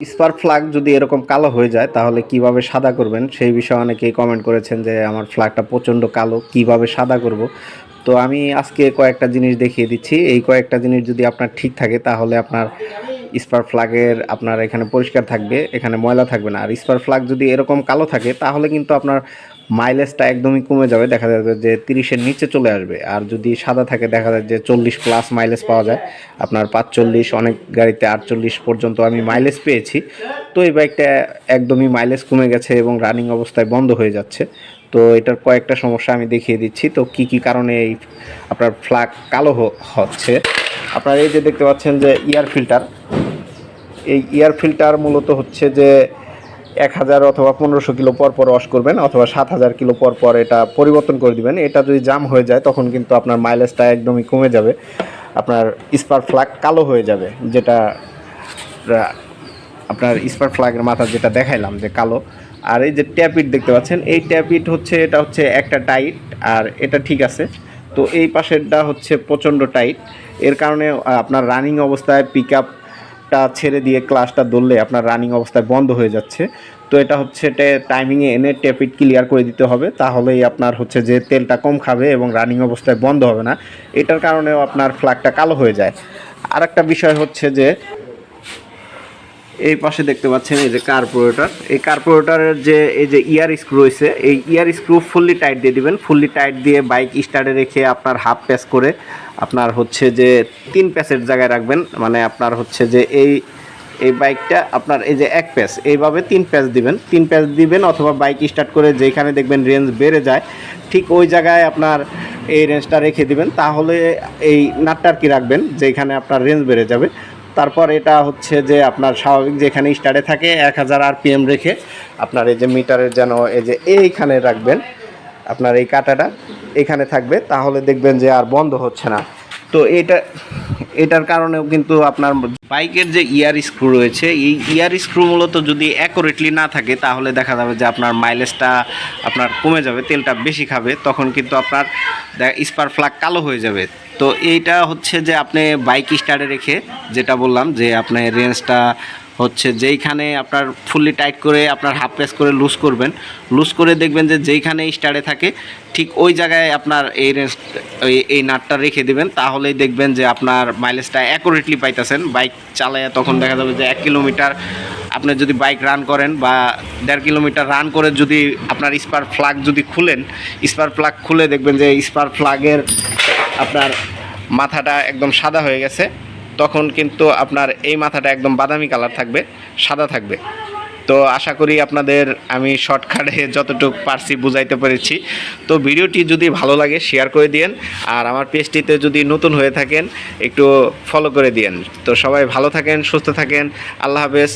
Spark flag যদি এরকম কালো হয়ে যায়, তাহলে কীভাবে সাদা করবেন? সেই বিষয়ে অনেকেই কমেন্ট করেছেন যে, আমার ফ্ল্যাগটা প্রচণ্ড কালো, কীভাবে সাদা করব? তো আমি আজকে কয়েকটা জিনিস দেখিয়ে দিচ্ছি। এই কয়েকটা জিনিস যদি আপনার ঠিক থাকে, তাহলে আপনার স্পার্ক ফ্ল্যাগের আপনার এখানে পরিষ্কার থাকবে, এখানে ময়লা থাকবে না। আর স্পার ফ্ল্যাগ যদি এরকম কালো থাকে, তাহলে কিন্তু আপনার মাইলেজটা একদমই কমে যাবে। দেখা যাবে যে তিরিশের নিচে চলে আসবে। আর যদি সাদা থাকে, দেখা যায় যে চল্লিশ প্লাস মাইলেজ পাওয়া যায়। আপনার পাঁচচল্লিশ, অনেক গাড়িতে আটচল্লিশ পর্যন্ত আমি মাইলেজ পেয়েছি। তো এই বাইকটা একদমই মাইলেজ কমে গেছে এবং রানিং অবস্থায় বন্ধ হয়ে যাচ্ছে। তো এটার কয়েকটা সমস্যা আমি দেখিয়ে দিচ্ছি। তো কি কি কারণে এই আপনার ফ্ল্যাগ কালো হচ্ছে? আপনারা এই যে দেখতে পাচ্ছেন যে ইয়ার ফিল্টার এই এয়ার ফিল্টার মূলত হচ্ছে যে এক হাজার অথবা পনেরোশো কিলো পর পর ওয়াশ করবেন অথবা সাত হাজার কিলো পর পর এটা পরিবর্তন করে দিবেন। এটা যদি জাম হয়ে যায়, তখন কিন্তু আপনার মাইলেজটা একদমই কমে যাবে। আপনার স্পার্ক ফ্ল্যাগ কালো হয়ে যাবে, যেটা আপনার স্পার্ক ফ্ল্যাগের মাথা যেটা দেখাইলাম যে কালো। আর এই যে ট্যাপিট দেখতে পাচ্ছেন, এই ট্যাপিট হচ্ছে, এটা হচ্ছে একটা টাইট আর এটা ঠিক আছে। তো এই পাশেরটা হচ্ছে প্রচণ্ড টাইট এর কারণে আপনার রানিং অবস্থায় পিক আপটা ছেড়ে দিয়ে ক্লাসটা ধরলে আপনার রানিং অবস্থায় বন্ধ হয়ে যাচ্ছে। তো এটা হচ্ছে টাইমিংয়ে এনে ট্যাপিট ক্লিয়ার করে দিতে হবে। তাহলেই আপনার হচ্ছে যে তেলটা কম খাবে এবং রানিং অবস্থায় বন্ধ হবে না। এটার কারণেও আপনার ফ্ল্যাগটা কালো হয়ে যায়। আর একটা বিষয় হচ্ছে যে এই পাশে দেখতে পাচ্ছেন এই যে কার্পোরেটর এই কার্পোরেটরের যে, এই যে ইয়ার স্ক্রু রয়েছে, এই ইয়ার স্ক্রু ফুললি টাইট দিয়ে দিবেন। ফুললি টাইট দিয়ে বাইক স্টার্টে রেখে আপনার হাফ প্যাচ করে আপনার হচ্ছে যে তিন প্যাসের জায়গায় রাখবেন। মানে আপনার হচ্ছে যে এই এই বাইকটা আপনার এই যে এক প্যাচ, এইভাবে তিন প্যাচ দিবেন। তিন প্যাচ দিবেন অথবা বাইক স্টার্ট করে যেখানে দেখবেন রেঞ্জ বেড়ে যায়, ঠিক ওই জায়গায় আপনার এই রেঞ্জটা রেখে দিবেন। তাহলে এই নাটটা আর কি রাখবেন, যেখানে আপনার রেঞ্জ বেড়ে যাবে। তারপর এটা হচ্ছে যে আপনার স্বাভাবিক যেখানে স্টারে থাকে, এক হাজার আর পি এম রেখে আপনার এই যে মিটারের যেন এই যে এইখানে রাখবেন, আপনার এই কাটাটা এখানে থাকবে, তাহলে দেখবেন যে আর বন্ধ হচ্ছে না। তো এটা, এটার কারণেও কিন্তু আপনার বাইকের যে ইয়ার স্ক্রু রয়েছে, এই ইয়ার স্ক্রু মূলত যদি অ্যাকুরেটলি না থাকে, তাহলে দেখা যাবে যে আপনার মাইলেজটা আপনার কমে যাবে, তেলটা বেশি খাবে, তখন কিন্তু আপনার স্পার ফ্লাগ কালো হয়ে যাবে। তো এইটা হচ্ছে যে আপনি বাইক স্টার্টে রেখে যেটা বললাম যে আপনি রেঞ্জটা হচ্ছে যেইখানে আপনার ফুললি টাইট করে আপনার হাফ প্রেস করে লুজ করবেন লুজ করে দেখবেন যে যেইখানে স্টারে থাকে, ঠিক ওই জায়গায় আপনার এই রেঞ্জ এই নাটটা রেখে দিবেন, তাহলেই দেখবেন যে আপনার মাইলেজটা অ্যাকুরেটলি পাইতেছেন বাইক চালায়, তখন দেখা যাবে যে এক কিলোমিটার আপনি যদি বাইক রান করেন বা দেড় কিলোমিটার রান করে যদি আপনার স্পার ফ্লাগ যদি খুলেন স্পার ফ্লাগ খুলে দেখবেন যে স্পার ফ্লাগের আপনার মাথাটা একদম সাদা হয়ে গেছে, তখন কিন্তু আপনার এই মাথাটা একদম বাদামি কালার থাকবে, সাদা থাকবে। তো আশা করি আপনাদের আমি শর্টকাটে যতটুকু পারছি বুঝাইতে পেরেছি। তো ভিডিওটি যদি ভালো লাগে শেয়ার করে দিয়েন। আর আমার পেজটিতে যদি নতুন হয়ে থাকেন, একটু ফলো করে দিয়েন। তো সবাই ভালো থাকেন, সুস্থ থাকেন। আল্লাহ হাফেজ।